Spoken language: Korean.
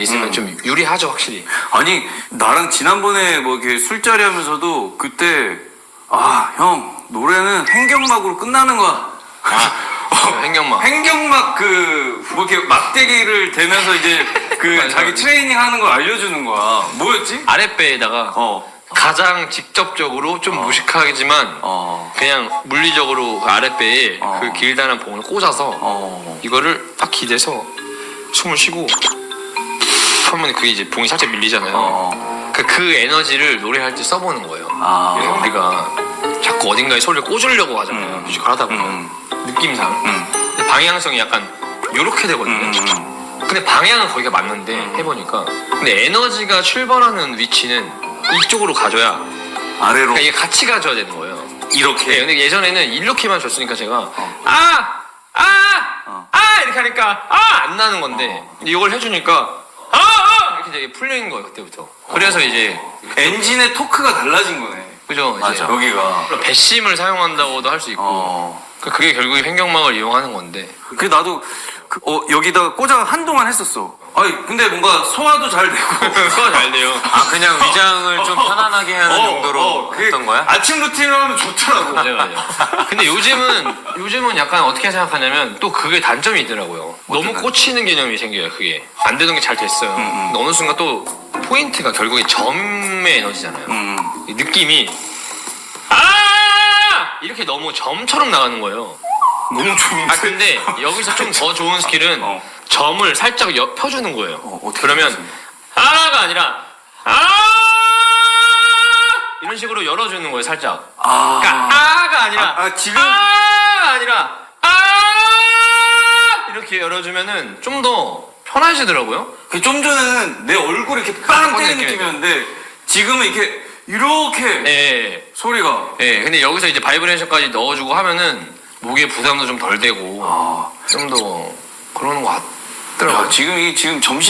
있으면 음. 좀 유리하죠 확실히. 아니 나랑 지난번에 뭐 이렇게 술자리 하면서도 그때 아 형 노래는 행경막으로 끝나는 거야. 아, 행경막. 행경막 그 뭐 이렇게 막대기를 대면서 이제 그 맞아, 자기. 트레이닝 하는 걸 알려주는 거야. 뭐였지? 아랫배에다가 어. 가장 직접적으로 좀 무식하지만 어. 그냥 물리적으로 그 아랫배에 어. 그 길다란 봉을 꽂아서 어. 이거를 딱 기대서 숨을 쉬고 하면 그게 이제 봉이 살짝 밀리잖아요. 어. 그, 그 에너지를 노래할 때 써보는 거예요. 아. 그래서 우리가 자꾸 어딘가에 소리를 꽂으려고 하잖아요. 음. 뮤지컬 하다 보면 음. 느낌상 음. 근데 방향성이 약간 요렇게 되거든요. 음. 음. 근데 방향은 거기가 맞는데 해보니까 근데 에너지가 출발하는 위치는 이쪽으로 가줘야 아래로 그러니까 이게 같이 가줘야 되는 거예요. 이렇게. 네, 근데 예전에는 이렇게만 줬으니까 제가 어. 아! 아! 어. 아! 이렇게 하니까 아! 안 나는 건데 근데 이걸 해주니까! 되게 풀린 거예요 그때부터 그래서 이제 엔진의 토크가 달라진 거네. 그죠 이제 여기가. 배심을 사용한다고도 할 수 있고 어. 그- 그게 결국에 횡격막을 이용하는 건데 그 나도 그, 어, 여기다가 꽂아 한동안 했었어. 아니 근데 뭔가 소화도 잘 되고. 소화 잘 돼요 아 그냥 위장을 좀 편안하게 하는 어, 정도로 어, 그게 했던 거야? 아침 루틴을 하면 좋더라고. 맞아요 맞아요 근데 요즘은 요즘은 약간 어떻게 생각하냐면 또 그게 단점이 있더라고요 너무 단점? 꽂히는 개념이 생겨요 그게 안 되던 게잘 됐어요 음. 근데 어느 순간 또 포인트가 결국에 점의 에너지잖아요 음. 이 느낌이 아 이렇게 너무 점처럼 나가는 거예요 너무 좋은데. 아 근데 여기서 좀 더 좋은 스킬은 어. 점을 살짝 옆 펴주는 거예요 어, 어떻게 그러면 펴주세요? 아가 아니라 아 이런 식으로 열어주는 거예요 살짝 아. 그러니까 아가 아니라 아, 아, 지금- 아가 아니라 아 이렇게 열어주면은 좀 더 편하시더라고요. 그 좀 전에는 내 얼굴이 이렇게 빵 아, 때리는 느낌이 느낌이었는데 지금은 이렇게 이렇게 예, 소리가 예. 근데 여기서 이제 바이브레이션까지 넣어주고 하면은 목에 부담도 좀 덜 되고 아. 좀더 그러는 것 같더라고요. 야, 지금 이 지금 점심